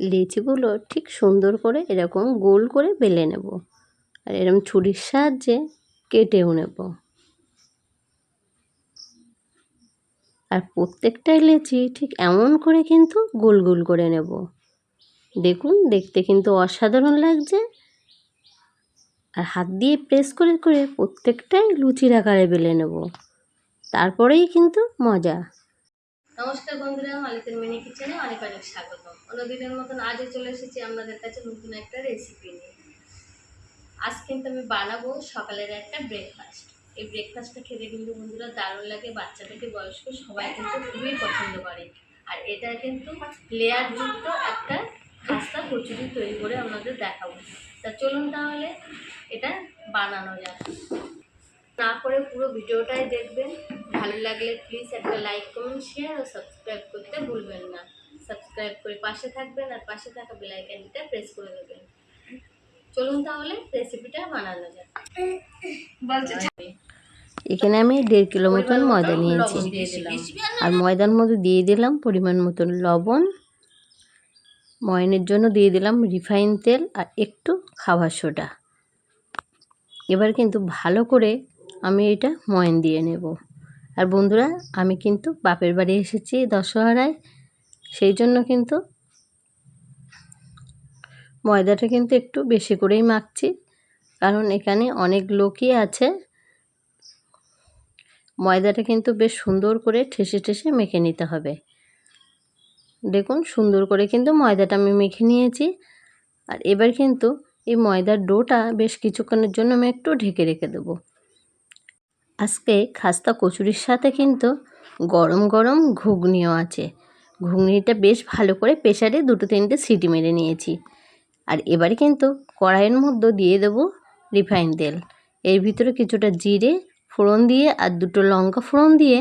লিচিগুলো ঠিক সুন্দর করে এরকম গোল করে বেলে নেব। আর এরকম ছুরির সাহায্যে কেটেও নেব। আর প্রত্যেকটাই লেচি ঠিক এমন করে কিন্তু গোল গোল করে নেব। দেখুন, দেখতে কিন্তু অসাধারণ লাগছে। আর হাত দিয়ে প্রেস করে করে প্রত্যেকটাই লুচির আকারে বেলে নেব। তারপরেই কিন্তু মজা। নমস্কার বন্ধুরা, মালিকের মিনি কিচেনে অনেক অনেক স্বাগত অন্যদিনের মতন আজও চলে এসেছি আপনাদের কাছে নতুন একটা রেসিপি নিয়ে। আজ কিন্তু আমি বানাবো সকালের একটা ব্রেকফাস্ট এই ব্রেকফাস্টটা খেতে কিন্তু বন্ধুরা দারুণ লাগে বাচ্চা থেকে বয়স্ক সবাই কিন্তু খুবই পছন্দ করে। আর এটা কিন্তু লেয়ারযুক্ত একটা খাস্তা কচুরি তৈরি করে আপনাদের দেখাবো। তা চলুন তাহলে এটা বানানো যাক। না করে পুরো ভিডিওটাই দেখবেন। ভালো লাগলে প্লিজ একটা লাইক কমেন্ট শেয়ার ও সাবস্ক্রাইব করতে ভুলবেন না। সাবস্ক্রাইব করে পাশে থাকবেন আর পাশে থাকা বেলাইকানটা প্রেস করে দেবেন। চলুন তাহলে রেসিপিটা বানানো যাক। এখানে আমি দেড় কিলো মতন ময়দা নিয়েছি। আর ময়দার মধ্যে দিয়ে দিলাম পরিমাণ মতন লবণ। ময়নের জন্য দিয়ে দিলাম রিফাইন তেল আর একটু খাবার সোডা এবার কিন্তু ভালো করে আমি এটা ময়ন দিয়ে নেব। আর বন্ধুরা, আমি কিন্তু বাপের বাড়ি এসেছি দশহরায়। সেই জন্য কিন্তু ময়দাটা কিন্তু একটু বেশি করেই মাখছি। কারণ এখানে অনেক লোকই আছে। ময়দাটা কিন্তু বেশ সুন্দর করে ঠেসে ঠেসে মেখে নিতে হবে। দেখুন, সুন্দর করে কিন্তু ময়দাটা আমি মেখে নিয়েছি। আর এবার কিন্তু এই ময়দার ডোটা বেশ কিছুক্ষণের জন্য আমি একটু ঢেকে রেখে দেবো। আজকে খাস্তা কচুরির সাথে কিন্তু গরম গরম ঘুগনিও আছে। ঘুগনিটা বেশ ভালো করে প্রেশারে দুটো তিনটে সিটি মেরে নিয়েছি। আর এবারে কিন্তু কড়াইয়ের মধ্যে দিয়ে দেবো রিফাইন তেল। এর ভিতরে কিছুটা জিরে ফোড়ন দিয়ে আর দুটো লঙ্কা ফোড়ন দিয়ে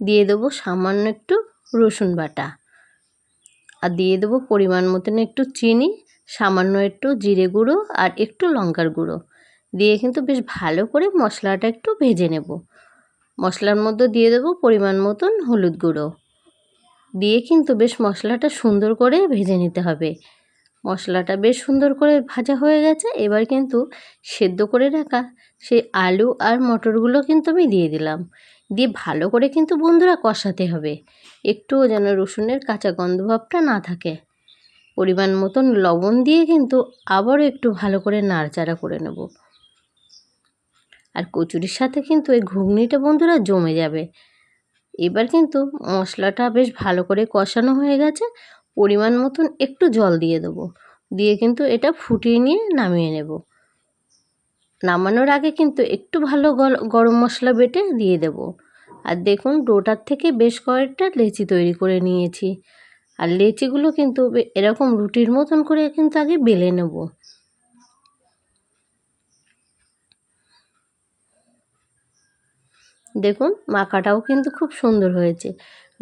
দিয়ে দেবো সামান্য একটু রসুন বাটা। আর দিয়ে দেবো পরিমাণ মতন একটু চিনি, সামান্য একটু জিরে গুঁড়ো আর একটু লঙ্কার গুঁড়ো। দিয়ে কিন্তু বেশ ভালো করে মশলাটা একটু ভেজে নেব। মশলার মধ্যে দিয়ে দেবো পরিমাণ মতন হলুদ গুঁড়ো। দিয়ে কিন্তু বেশ মশলাটা সুন্দর করে ভেজে নিতে হবে। মশলাটা বেশ সুন্দর করে ভাজা হয়ে গেছে, এবার কিন্তু সেদ্ধ করে রাখা সেই আলু আর মটরগুলো কিন্তু আমি দিয়ে দিলাম। দিয়ে ভালো করে কিন্তু বন্ধুরা কষাতে হবে। একটুও যেন রসুনের কাঁচা গন্ধভাবটা না থাকে। পরিমাণ মতন লবণ দিয়ে কিন্তু আবারও একটু ভালো করে নাড়চাড়া করে নেব। আর কচুরির সাথে কিন্তু এই ঘুগনিটা বন্ধুরা জমে যাবে। এবার কিন্তু মশলাটা বেশ ভালো করে কষানো হয়ে গেছে। পরিমাণ মতন একটু জল দিয়ে দেবো। দিয়ে কিন্তু এটা ফুটিয়ে নিয়ে নামিয়ে নেব। নামানোর আগে কিন্তু একটু ভালো গরম মশলা বেটে দিয়ে দেব। আর দেখুন ডোটার থেকে বেশ কয়েকটা লেচি তৈরি করে নিয়েছি। আর লেচিগুলো কিন্তু এরকম রুটির মতন করে কিন্তু আগে বেলে নেব। দেখুন, মাখাটাও কিন্তু খুব সুন্দর হয়েছে।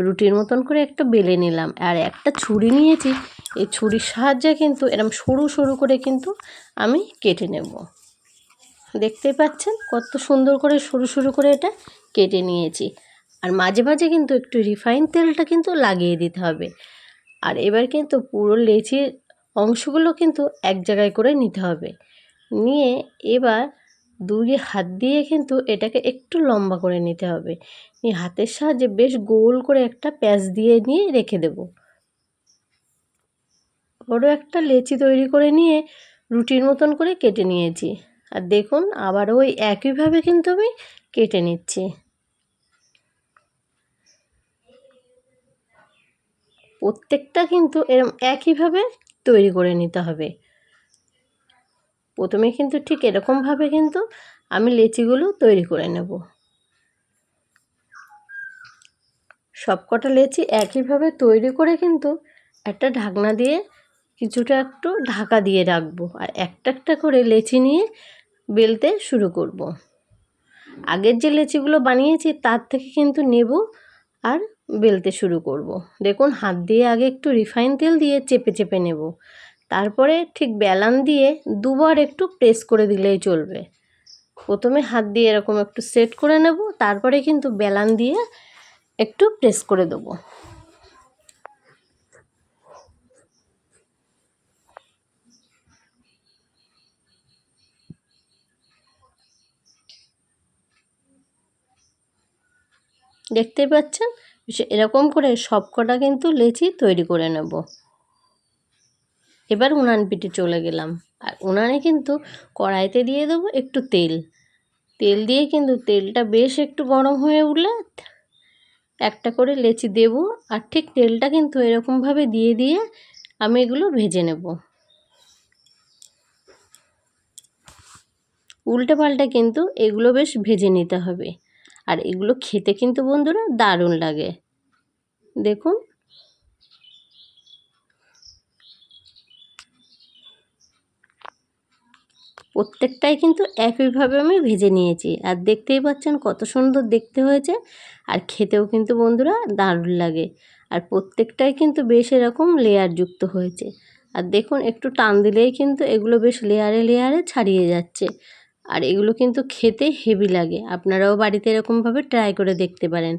রুটির মতন করে একটা বেলে নিলাম। আর একটা ছুরি নিয়েছি, এই ছুরির সাহায্যে কিন্তু এরম সরু সরু করে কিন্তু আমি কেটে নেব। দেখতে পাচ্ছেন, কত সুন্দর করে সরু সরু করে এটা কেটে নিয়েছি। আর মাঝে মাঝে কিন্তু একটু রিফাইন তেলটা কিন্তু লাগিয়ে দিতে হবে। আর এবার কিন্তু পুরো লেচির অংশগুলো কিন্তু এক জায়গায় করে নিতে হবে। নিয়ে এবার দুই হাত দিয়ে কিন্তু এটাকে একটু লম্বা করে নিতে হবে। নিয়ে হাতের সাহায্যে বেশ গোল করে একটা প্যাঁচ দিয়ে নিয়ে রেখে দেব। বড় একটা লেচি তৈরি করে নিয়ে রুটির মতন করে কেটে নিয়েছি। আর দেখুন আবার ওই একইভাবে কিন্তু আমি কেটে নিচ্ছি। প্রত্যেকটা কিন্তু এরম একইভাবে তৈরি করে নিতে হবে। প্রথমে কিন্তু ঠিক এরকমভাবে কিন্তু আমি লেচিগুলো তৈরি করে নেব সবকটা লেচি একইভাবে তৈরি করে কিন্তু একটা ঢাকনা দিয়ে কিছুটা একটু ঢাকা দিয়ে রাখব আর একটা একটা করে লেচি নিয়ে বেলতে শুরু করব। আগের যে লেচিগুলো বানিয়েছি তার থেকে কিন্তু নেব আর বেলতে শুরু করব। দেখুন, হাত দিয়ে আগে একটু রিফাইন তেল দিয়ে চেপে চেপে নেব তারপরে ঠিক বেলান দিয়ে দুবার একটু প্রেস করে দিলেই চলবে। প্রথমে হাত দিয়ে এরকম একটু সেট করে নেব, তারপরে কিন্তু বেলান দিয়ে একটু প্রেস করে দেবো। দেখতে পাচ্ছেন? এরকম করে সবকটা কিন্তু লেচি তৈরি করে নেব। এবার উনান পিঠে চলে গেলাম। আর উনানে কিন্তু কড়াইতে দিয়ে দেবো একটু তেল। তেল দিয়ে কিন্তু তেলটা বেশ একটু গরম হয়ে উঠলে একটা করে লেচি দেব আর ঠিক তেলটা কিন্তু এরকমভাবে দিয়ে দিয়ে আমি এগুলো ভেজে নেব। উল্টে পাল্টে কিন্তু এগুলো বেশ ভেজে নিতে হবে। আর এগুলো খেতে কিন্তু বন্ধুরা দারুণ লাগে। দেখুন প্রত্যেকটাই কিন্তু একইভাবে আমি ভেজে নিয়েছি। আর দেখতেই পাচ্ছেন কত সুন্দর দেখতে হয়েছে। আর খেতেও কিন্তু বন্ধুরা দারুণ লাগে। আর প্রত্যেকটাই কিন্তু বেশ এরকম লেয়ার যুক্ত হয়েছে। আর দেখুন, একটু টান দিলেই কিন্তু এগুলো বেশ লেয়ারে লেয়ারে ছাড়িয়ে যাচ্ছে। আর এগুলো কিন্তু খেতে হেভি লাগে। আপনারাও বাড়িতে এরকমভাবে ট্রাই করে দেখতে পারেন।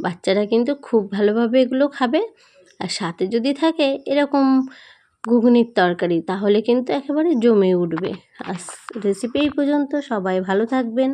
বাচ্চারা কিন্তু খুব ভালোভাবে এগুলো খাবে। আর সাথে যদি থাকে এরকম ঘুগনির তরকারি তাহলে কিন্তু একেবারে জমে উঠবে। আস রেসিপি এই পর্যন্ত সবাই ভালো থাকবেন।